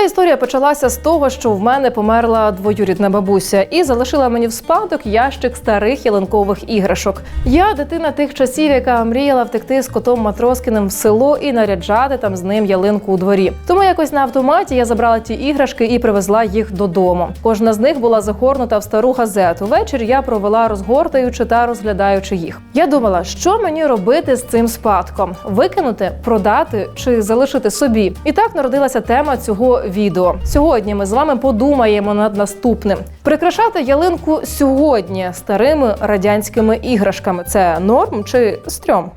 Уся історія почалася з того, що в мене померла двоюрідна бабуся і залишила мені в спадок ящик старих ялинкових іграшок. Я дитина тих часів, яка мріяла втекти з котом Матроскіним в село і наряджати там з ним ялинку у дворі. Тому якось на автоматі я забрала ті іграшки і привезла їх додому. Кожна з них була загорнута в стару газету. Вечір я провела розгортаючи та розглядаючи їх. Я думала, що мені робити з цим спадком: викинути, продати чи залишити собі. І так народилася тема цього відео. Сьогодні ми з вами подумаємо над наступним: прикрашати ялинку сьогодні старими радянськими іграшками. Це норм чи стрьом?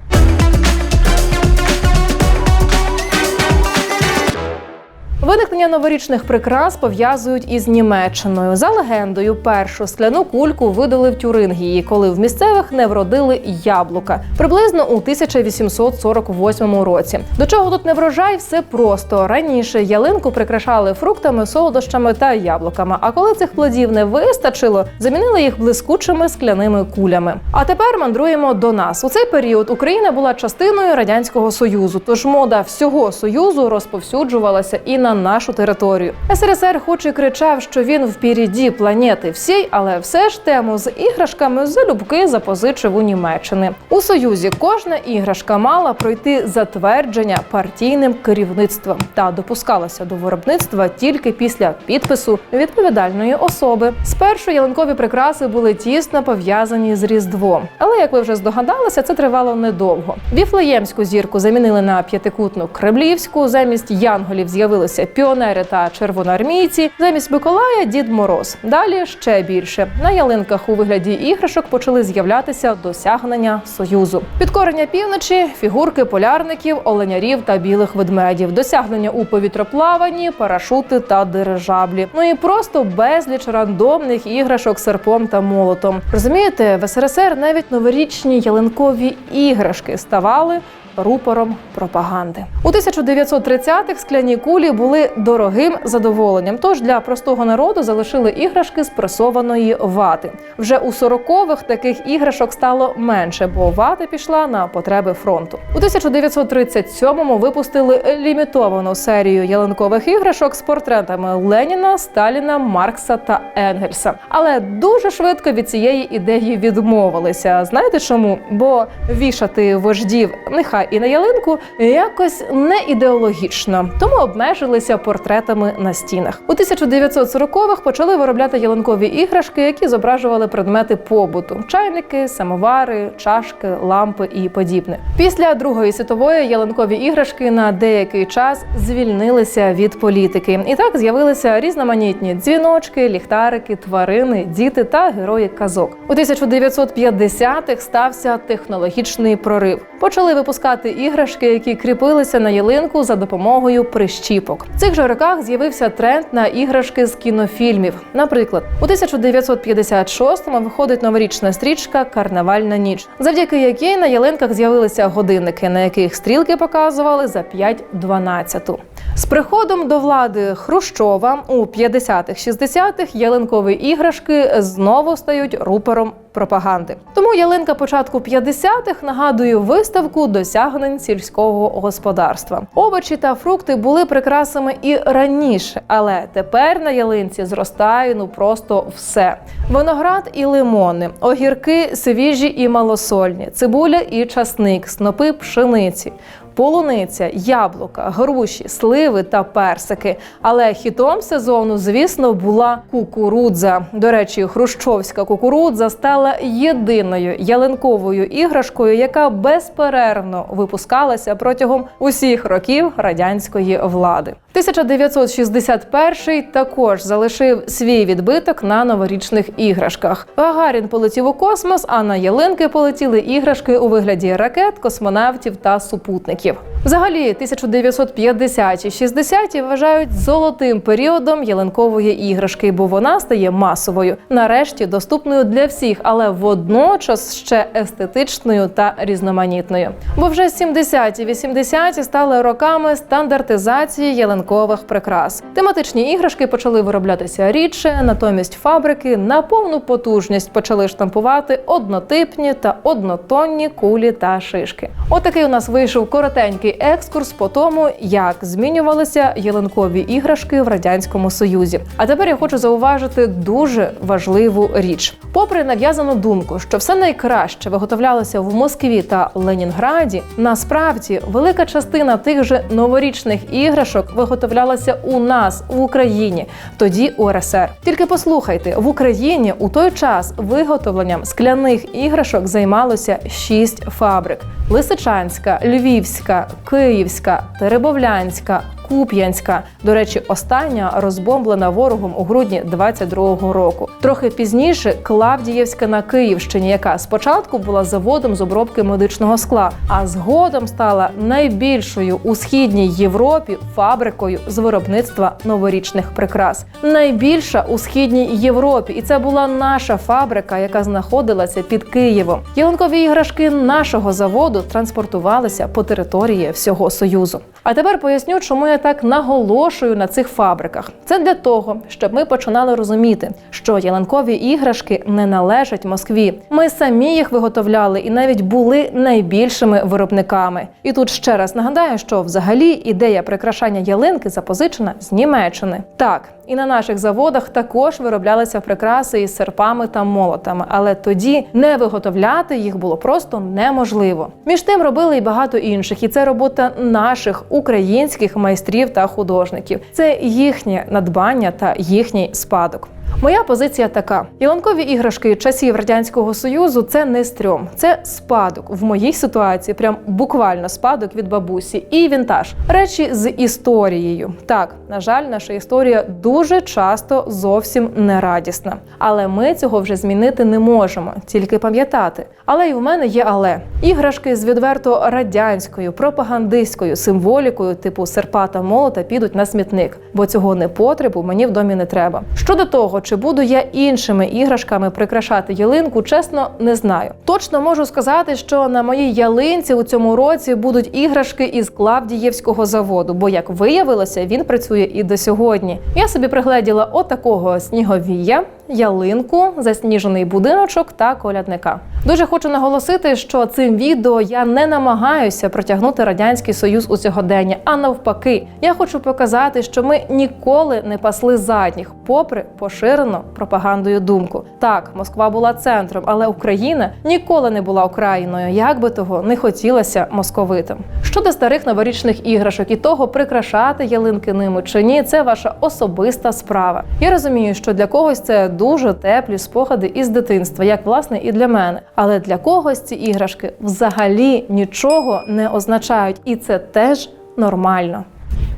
Виникнення новорічних прикрас пов'язують із Німеччиною. За легендою, першу скляну кульку видали в Тюрингії, коли в місцевих не вродили яблука приблизно у 1848 році. До чого тут не врожай, все просто раніше ялинку прикрашали фруктами, солодощами та яблуками. А коли цих плодів не вистачило, замінили їх блискучими скляними кулями. А тепер мандруємо до нас. У цей період Україна була частиною радянського союзу, тож мода всього союзу розповсюджувалася і на нашу територію. СРСР хоч і кричав, що він впереді планети всій, але все ж тему з іграшками залюбки запозичив у Німеччини. У союзі кожна іграшка мала пройти затвердження партійним керівництвом та допускалася до виробництва тільки після підпису відповідальної особи. Спершу ялинкові прикраси були тісно пов'язані з різдвом, але як ви вже здогадалися, це тривало недовго. Віфлеємську зірку замінили на п'ятикутну кремлівську. Замість янголів з'явилися піонери та червоноармійці. Замість Миколая Дід Мороз. Далі ще більше на ялинках у вигляді іграшок почали з'являтися досягнення союзу. Підкорення півночі, фігурки полярників, оленярів та білих ведмедів, досягнення у повітроплаванні, парашути та дирижаблі. Ну і просто безліч рандомних іграшок серпом та молотом. Розумієте, в СРСР навіть новорічні ялинкові іграшки ставали рупором пропаганди. У 1930-х скляні кулі були дорогим задоволенням. Тож для простого народу залишили іграшки з пресованої вати. Вже у 40-х таких іграшок стало менше, бо вата пішла на потреби фронту. У 1937-му випустили лімітовану серію ялинкових іграшок з портретами Леніна, Сталіна, Маркса та Енгельса. Але дуже швидко від цієї ідеї відмовилися. Знаєте чому? Бо вішати вождів нехай і на ялинку якось не ідеологічно, тому обмежилися портретами на стінах. У 1940-х почали виробляти ялинкові іграшки, які зображували предмети побуту: чайники, самовари, чашки, лампи і подібне. Після Другої світової ялинкові іграшки на деякий час звільнилися від політики, і так з'явилися різноманітні дзвіночки, ліхтарики, тварини, діти та герої казок. У 1950-х стався технологічний прорив. Почали випускати іграшки, які кріпилися на ялинку за допомогою прищіпок. В цих же роках з'явився тренд на іграшки з кінофільмів. Наприклад, у 1956-му виходить новорічна стрічка Карнавальна ніч, завдяки якій на ялинках з'явилися годинники, на яких стрілки показували за 5.12. З приходом до влади Хрущова у 50-х-60-х ялинкові іграшки знову стають рупором пропаганди. Тому ялинка початку 50-х нагадує виставку досягнень сільського господарства. Овочі та фрукти були прикрасами і раніше, але тепер на ялинці зростає ну просто все: виноград і лимони, огірки свіжі і малосольні, цибуля і часник, снопи пшениці. Полуниця, яблука, груші, сливи та персики. Але хітом сезону, звісно, була кукурудза. До речі, хрущовська кукурудза стала єдиною ялинковою іграшкою, яка безперервно випускалася протягом усіх років радянської влади. 1961 також залишив свій відбиток на новорічних іграшках. Гагарін полетів у космос, а на ялинки полетіли іграшки у вигляді ракет, космонавтів та супутників. Взагалі, 1950-ті 60-ті вважають золотим періодом ялинкової іграшки, бо вона стає масовою, нарешті доступною для всіх, але водночас ще естетичною та різноманітною. Бо вже 70-ті 80-ті стали роками стандартизації ялинкових прикрас. Тематичні іграшки почали вироблятися рідше, натомість фабрики на повну потужність почали штампувати однотипні та однотонні кулі та шишки. Отакий у нас вийшов коротенький коротенький екскурс по тому, як змінювалися ялинкові іграшки в радянському союзі. А тепер я хочу зауважити дуже важливу річ. Попри нав'язану думку, що все найкраще виготовлялося в Москві та Ленінграді, насправді велика частина тих же новорічних іграшок виготовлялася у нас в Україні, тоді УРСР. Тільки послухайте, в Україні у той час виготовленням скляних іграшок займалося шість фабрик: Лисичанська, Львівська, Київська, Теребовлянська. Куп'янська, до речі, остання розбомблена ворогом у грудні 22-го року. Трохи пізніше Клавдіївська на Київщині, яка спочатку була заводом з обробки медичного скла, а згодом стала найбільшою у східній Європі фабрикою з виробництва новорічних прикрас. Найбільша у східній Європі, і це була наша фабрика, яка знаходилася під Києвом. Ялинкові іграшки нашого заводу транспортувалися по території всього союзу. А тепер поясню, чому я так наголошую на цих фабриках. Це для того, щоб ми починали розуміти, що ялинкові іграшки не належать Москві. Ми самі їх виготовляли і навіть були найбільшими виробниками. І тут ще раз нагадаю, що взагалі ідея прикрашання ялинки запозичена з Німеччини. Так, і на наших заводах також вироблялися прикраси із серпами та молотами, але тоді не виготовляти їх було просто неможливо. Між тим робили і багато інших, і це робота наших українських майстрів та художників. Це їхнє надбання та їхній спадок. Моя позиція така: ялинкові іграшки часів радянського союзу це не стрьом, це спадок. В моїй ситуації прям буквально спадок від бабусі і вінтаж. Речі з історією. Так, на жаль, наша історія дуже часто зовсім не радісна. Але ми цього вже змінити не можемо, тільки пам'ятати. Але й в мене є але іграшки з відверто радянською пропагандистською символікою, типу серпа та молота, підуть на смітник, бо цього непотребу мені в домі не треба. Щодо того, чи буду я іншими іграшками прикрашати ялинку, чесно не знаю. Точно можу сказати, що на моїй ялинці у цьому році будуть іграшки із Клавдієвського заводу, бо як виявилося, він працює і до сьогодні. Я собі пригледіла отакого сніговія, ялинку, засніжений будиночок та колядника. Дуже хочу наголосити, що цим відео я не намагаюся протягнути радянський союз у сьогодення, а навпаки, я хочу показати, що ми ніколи не пасли задніх, попри поширену пропагандою думку. Так, Москва була центром, але Україна ніколи не була Україною, як би того не хотілося московитам. Щодо старих новорічних іграшок і того, прикрашати ялинки ними чи ні, це ваша особиста справа. Я розумію, що для когось це дуже теплі спогади із дитинства, як власне і для мене. Але для когось ці іграшки взагалі нічого не означають, і це теж нормально.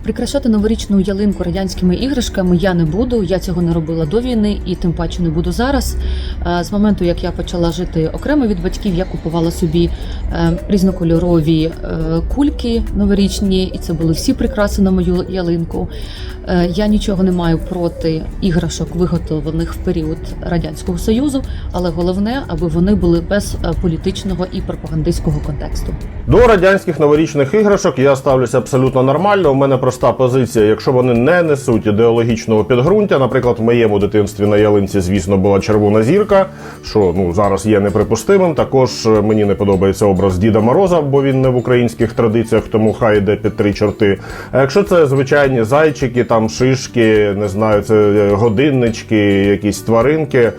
Прикрашати новорічну ялинку радянськими іграшками я не буду. Я цього не робила до війни і тим паче не буду зараз. Е, З моменту, як я почала жити окремо від батьків, я купувала собі е, різнокольорові е, кульки новорічні, і це були всі прикраси на мою ялинку. Я нічого не маю проти іграшок, виготовлених в період радянського союзу, але головне, аби вони були без політичного і пропагандистського контексту. До радянських новорічних іграшок я ставлюся абсолютно нормально. У мене проста позиція. Якщо вони не несуть ідеологічного підґрунтя, наприклад, в моєму дитинстві на ялинці, звісно, була червона зірка, що ну зараз є неприпустимим. Також е, мені не подобається образ Діда Мороза, бо він не в українських традиціях, тому хай йде під три чорти. А якщо це звичайні зайчики, там шишки, не знаю, це е, годиннички, якісь тваринки, е,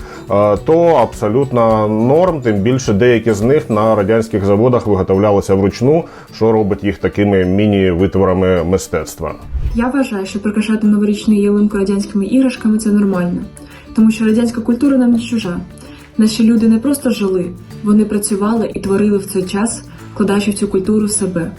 то абсолютно норм. Тим більше деякі з них на радянських заводах виготовлялися вручну, що робить їх такими міні-витворами мистецтва. Я вважаю, що прикрашати новорічну ялинку радянськими іграшками це нормально, тому що радянська культура нам не чужа. Наші люди не просто жили, вони працювали і творили в цей час, вкладаючи в цю культуру себе.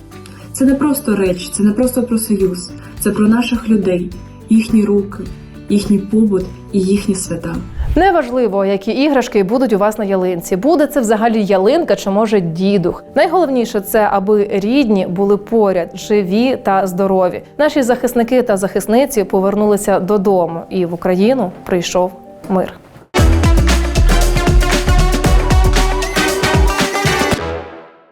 Це не просто реч, це не просто про союз, це про наших людей, їхні руки, їхній побут і їхні свята. Неважливо, які іграшки будуть у вас на ялинці. Буде це взагалі ялинка чи може дідух. Найголовніше це, аби рідні були поряд, живі та здорові. Наші захисники та захисниці повернулися додому, і в Україну прийшов мир.